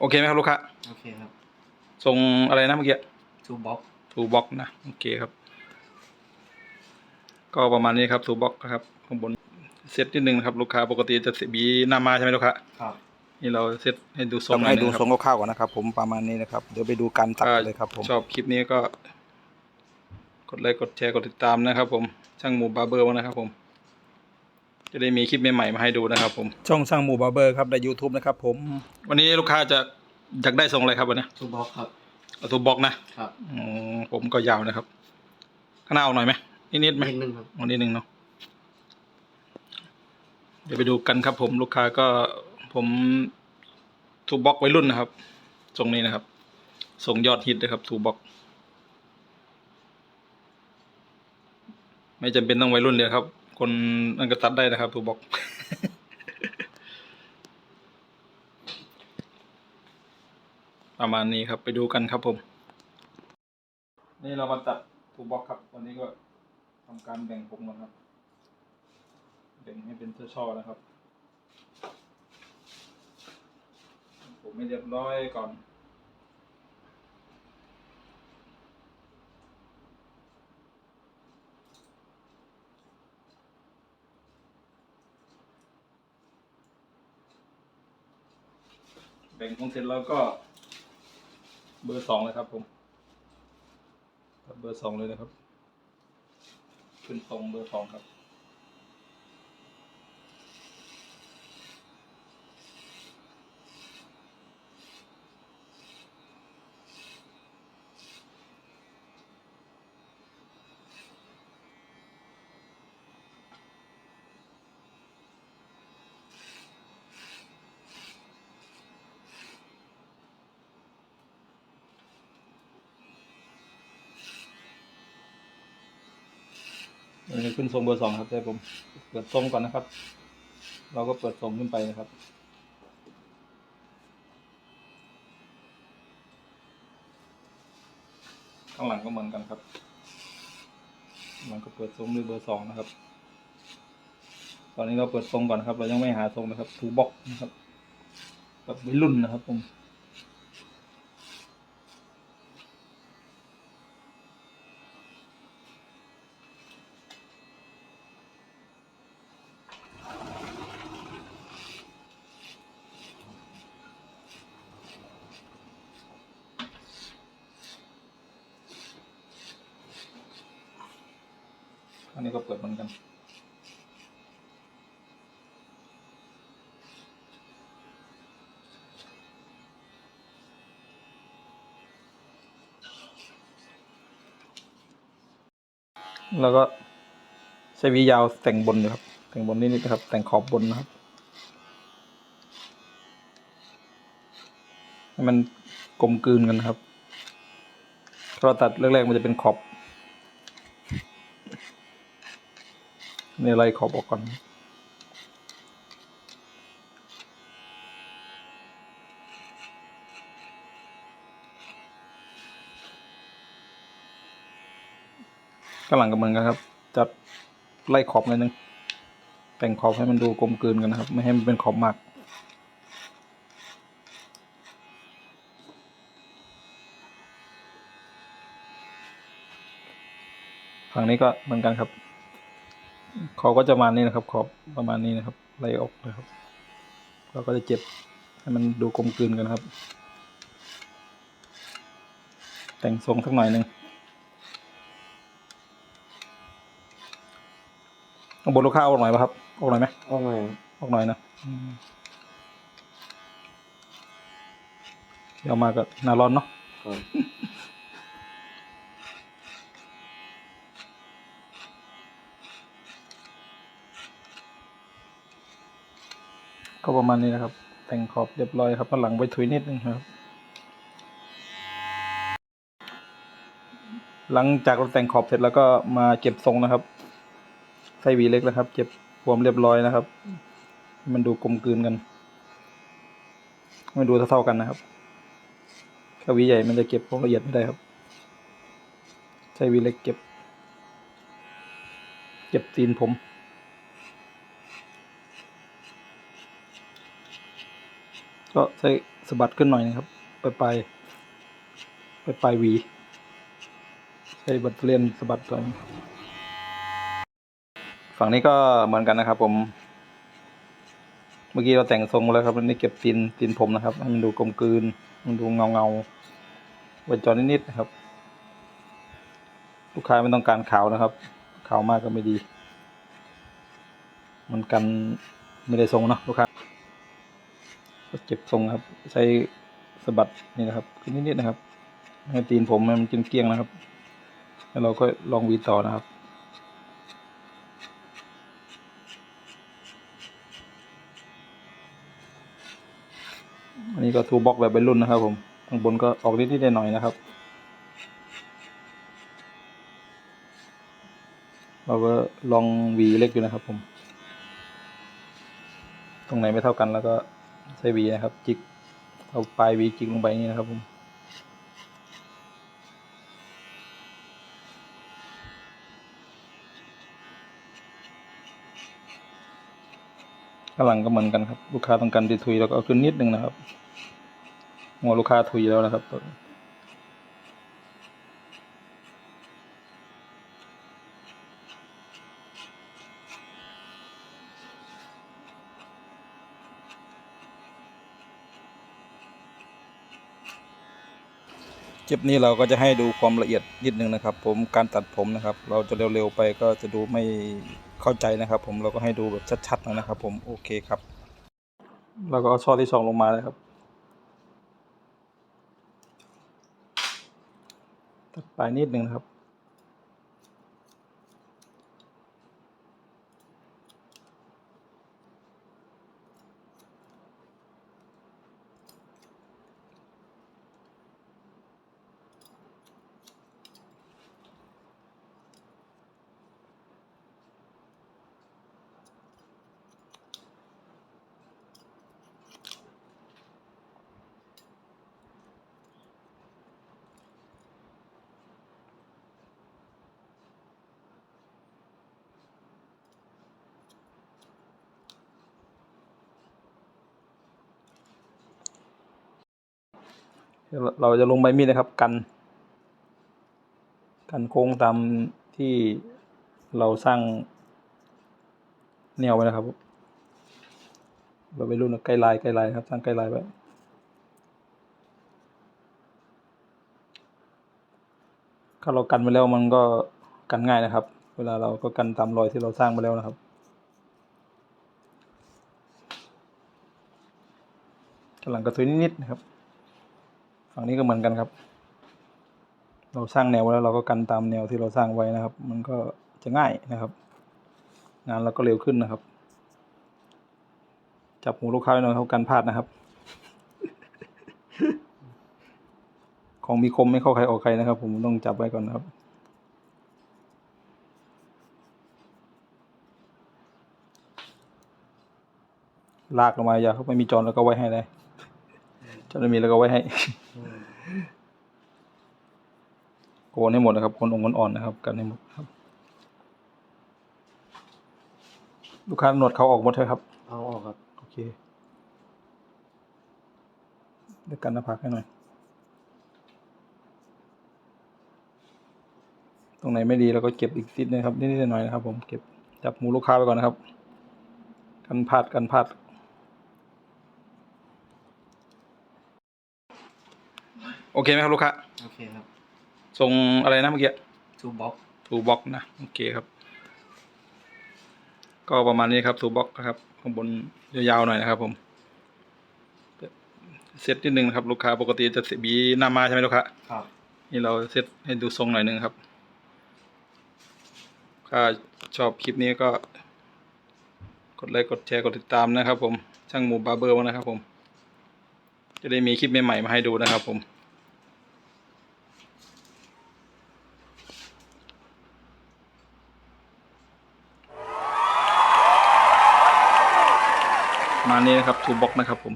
โอเคไหมครับลูกค้าโอเคครับส่งอะไรนะเมื่อกี้ทูบ็อกทูบ็อกนะโอเคครับ ก็ประมาณนี้ครับทูบ็อกนะครับข้างบนเซตนิดนึงนะครับลูกค้าปกติจะบีหน้ามาใช่ไหมลูกค้าครับนี่เราเซตให้ดูทรงให้ดูน่อยนะคทรรับงคร่าวๆก่อนนะครับ ผมประมาณนี้นะครับเดี๋ยวไปดูการตัดถ้าเลยครับ ผมชอบคลิปนี้ก็ กดไลค์กดแชร์กดติดตามนะครับ ผมช่างหมูบาร์เบอร์นะครับ ผม จะได้มีคลิปใหม่ๆมาให้ดูนะครับผม ช่องสร้างหมู่บาร์เบอร์ครับใน YouTube นะครับผม วันนี้ลูกค้าจะอยากได้ทรงอะไรครับวันนี้ทูบ็อกครับเอาทูบ็อกนะครับอืมผมก็ยาวนะครับ ข้างหน้าออกหน่อยไหมนิดๆไหมนิดนึงครับวันนี้หนึ่งเนาะเดี๋ยวไปดูกันครับ ผมลูกค้าก็ผมทูบ็อกไว้รุ่นนะครับทรงนี้นะครับทรงยอดฮิตนะครับทูบ็อกไม่จำเป็นต้องไว้รุ่นเลยครับ คนนั่นก็ตัดได้นะครับทูบ็อกประมาณนี้ครับไปดูกันครับผม นี่เรามาตัดทูบ็อกครับวันนี้ก็ทำการแบ่งผมก่อนครับ แบ่งให้เป็นช่อๆนะครับ ผมไม่เรียบร้อยก่อน บ่งผมเสร็จแล้วก็ เบอร์สองเลยครับผมเบอร์สองเลยนะครับ ขึ้นตรงเบอร์สองครับ อันนี้ขึ้นทรงเบอร์สองครับแต่ผมเปิดทรงก่อนนะครับ เราก็เปิดทรงขึ้นไปนะครับข้างหลังก็เหมือนกันครับข้างหลังก็เปิดทรงด้วยเบอร์สองนะครับ ตอนนี้เราเปิดทรงก่อนครับ เรายังไม่หาทรงนะครับทูบ็อกนะครับแบบวัยรุ่นนะครับผม นี้ก็เปิดเหมือนกัน แล้วก็ใช้วียาวแต่งบนนะครับ แต่งบนนิดๆนะครับ แต่งขอบบนนะครับ ให้มันกลมกลืนกันนะครับเราตัดแรกๆมันจะเป็นขอบ ในไล่ขอบออกก่อน ข้างหลังก็เหมือนกันครับ จัดไล่ขอบหนิดนึง แต่งขอบให้มันดูกลมกลืนกันนะครับ ไม่ให้มันเป็นขอบมากฝั่งนี้ก็เหมือนกันครับ ขอบก็จะมานี้นะครับ ขอบประมาณนี้นะครับไล่ออกนะครับเราก็จะเจ็บให้มันดูกลมกลืนกันครับ แต่งทรงสักหน่อยหนึ่งข้างบนลูกค้าออกหน่อยป่ะครับ ออกหน่อยไหมโอ้ไม่อยออกหน่อยนะเดี๋ยวมาก็หนาร้อนเนาะ ก็ประมาณนี้นะครับ แต่งขอบเรียบร้อยครับข้างหลังไปถุยนิดนึงครับ หลังจากเราแต่งขอบเสร็จแล้วก็มาเก็บทรงนะครับ ใส่หวีเล็กแล้วครับเก็บรวมเรียบร้อยนะครับ มันดูกลมกลืนกัน มันดูเท่าๆกันนะครับถ้าหวีใหญ่มันจะเก็บความละเอียดไม่ได้ครับ ใช้หวีเล็กเก็บ เก็บตีนผม ก็ใส่สะบัดขึ้นหน่อยนะครับ ไปลายไปปลายวีใช้บัตเรียนสะบัดตัวนี้ฝั่งนี้ก็เหมือนกันนะครับผม เมื่อกี้เราแต่งทรงมาแล้วครับวันนี้เก็บตีนตีนผมนะครับ ให้มันดูกลมกลืน มันดูเงาเงาๆวนจอนิดๆนะครับ ลูกค้าไม่ต้องการขาวนะครับ ขาวมากก็ไม่ดี มันกันไม่ได้ทรงเนาะลูกค้า ก็เก็บทรงครับ ใช้สะบัดนี่นะครับขึ้นนิดๆนะครับ ให้ตีนผมมันเกลี้ยงๆนะครับ แล้วเราก็ลองวีต่อนะครับอันนี้ก็ทูบ็อกแบบเป็นรุ่นนะครับ ผมข้างบนก็ออกนิดๆหน่อยๆนะครับ เราก็ลองวีเล็กอยู่นะครับผม ตรงไหนไม่เท่ากันแล้วก็ ใช้วีนะครับ จิก เอาปลายวีจิกลงไปนี่นะครับผมข้างหลังก็เหมือนกันครับ ลูกค้าต้องการดีทุยแล้วก็เอาขึ้นนิดนึงนะครับ หัวลูกค้าทุยแล้วนะครับ คลิปนี้เราก็จะให้ดูความละเอียดนิดนึงนะครับ ผมการตัดผมนะครับ เราจะเร็วๆไปก็จะดูไม่เข้าใจนะครับ ผมเราก็ให้ดูแบบชัดๆนะครับ ผมโอเคครับ เราก็เอาช่อที่สองลงมาเลยครับ ตัดปลายนิดนึงนะครับ เราจะลงใบมีดนะครับ กัน กันโค้งตามที่เราสร้างแนวไว้นะครับ เราไปรุ่นใกล้ลายใกล้ลายครับ สร้างใกล้ลายไว้ถ้าเรากันไปแล้วมันก็กันง่ายนะครับ เวลาเราก็กันตามรอยที่เราสร้างไปแล้วนะครับกำลังกระทุยนิดๆนะครับ ฝั่งนี้ก็เหมือนกันครับ เราสร้างแนวไว้แล้วเราก็กันตามแนวที่เราสร้างไว้นะครับ มันก็จะง่ายนะครับ งานเราก็เร็วขึ้นนะครับ จับหูลูกค้าไว้หน่อยเขากันพลาดนะครับ ของมีคมไม่เข้าใครออกใครนะครับ ผมต้องจับไว้ก่อนนะครับลากลงมาอย่าเขาไม่มีจอนแล้วก็ไว้ให้เลย จอนไม่มีแล้วก็ไว้ให้โกนให้หมดนะครับคนองค์คนอ่อนนะครับ กันให้หมดครับ ลูกค้าหนวดเขาออกหมดเถอะครับ เอาออกครับ โอเคเดี๋ยวกันหน้าผากให้หน่อย ตรงไหนไม่ดีเราก็เก็บอีกนิดนะครับนิดๆหน่อยๆนะครับ ผมเก็บจับหมูลูกค้าไปก่อนนะครับ กันพลาดกันพลาด โอเคไหมครับลูกค้าโอเคครับทรงอะไรนะเมื่อกี้ทูบ็อกทูบ็อกนะโอเคครับ ก็ประมาณนี้ครับทูบ็อกนะครับข้างบนยาวๆหน่อยนะครับ ผมเซตนิดนึงนะครับ ลูกค้าปกติจะบีหน้ามาใช่ไหมลูกค้าครับนี่เราเซตให้ดูทรงหน่อยหนึงครับถ้าชอบคลิปนี้ก็ กดไลค์กดแชร์กดติดตามนะครับ ผมช่างหมูบาร์เบอร์นะครับ ผม จะได้มีคลิปใหม่ๆมาให้ดูนะครับ ผม มานี้นะครับทูบ็อกนะครับผม